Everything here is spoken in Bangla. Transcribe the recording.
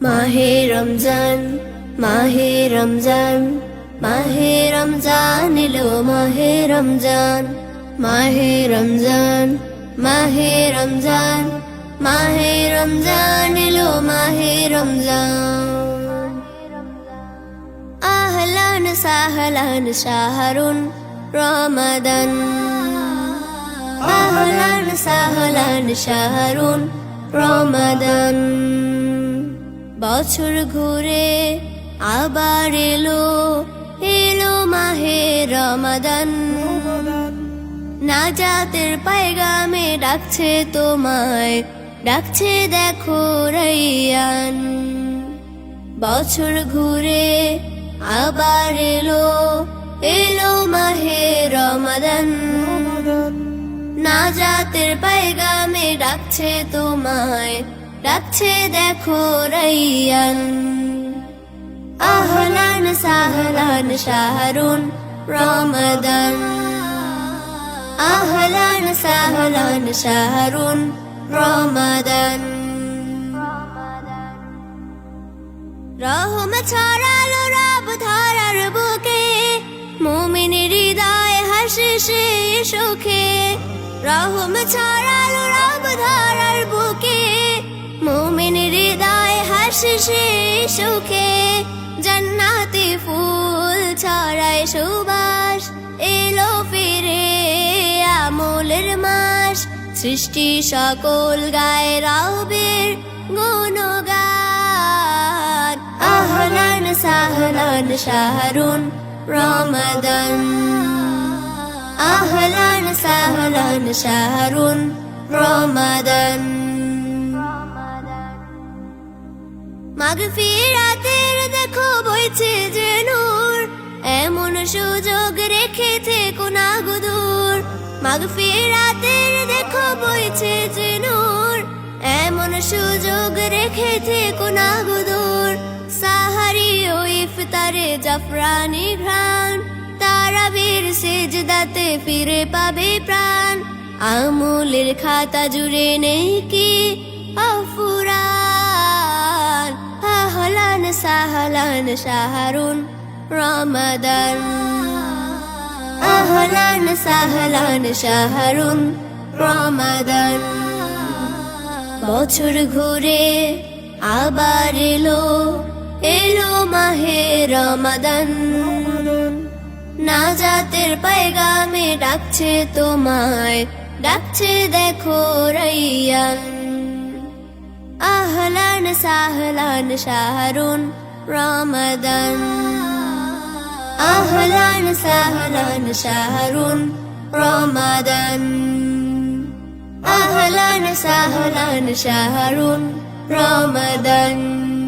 মাহে রমজান মাহে রমজান মাহে রমজান এলো মাহে রমজান মাহে রমজান মাহে রমজান মাহে রমজান এলো মাহে রমজান। আহলান সাহলান শাহরুন রমাদান। আহলান সাহলান শাহরুন রমাদান। বছর ঘুরে আবার এলো এলো মাহে রমাদান। নাজাতের পায়গামে ডাকছে তোমায়, ডাকছে দেখো রাইয়ান। বছর ঘুরে আবার এলো এলো মাহে রমাদান। নাজাতের পায়গামে ডাকছে তোমায় ডাকছে দেখো রাইয়ান। আহলান সাহলান শাহরুন রমাদান। আহলান সাহলান শাহরুন রমাদান। রহম ছড়ালো রব ধারার বুকে, মুমিন হৃদয় হাসে সে সুখে। রহম ছড়ালো হাসে সুখে জান্নাতি ফুল ছড়ায় সুবাস এলো ফিরে আমলের মাস। সৃষ্টি সকল গায়ে রাবের গুণগান। আহলান সাহলান শাহরুন রমাদান। আহলান সাহলান শাহরুন রমাদান। মাগফিরাতের দেখো বইছে যে নূর। এমন সুযোগ রেখেছে কোনা গুদুর মাগফিরাতের দেখো বইছে যে নূর। এমন সুযোগ রেখেছে কোনা গুদুর সাহারি ও ইফতারে জাফরানি ঘ্রাণ। তারাবির সেজদাতে ফিরে পাবে প্রাণ। আমুলের খাতা জুড়ে নেই কি? সাহলান শাহরুন রমাদান। আহলান সাহলান শাহরুন রমাদান। বছর ঘুরে আবার এলো এলো মাহে রমাদান। নাজাতের পায়গামে ডাকছে তোমায়, ডাকছে দেখো রাইয়ান। আহলান সাহলান শাহরুন রমাদান। আহলান সাহলান شهر رمضان আহলান সাহলান شهر রমাদান।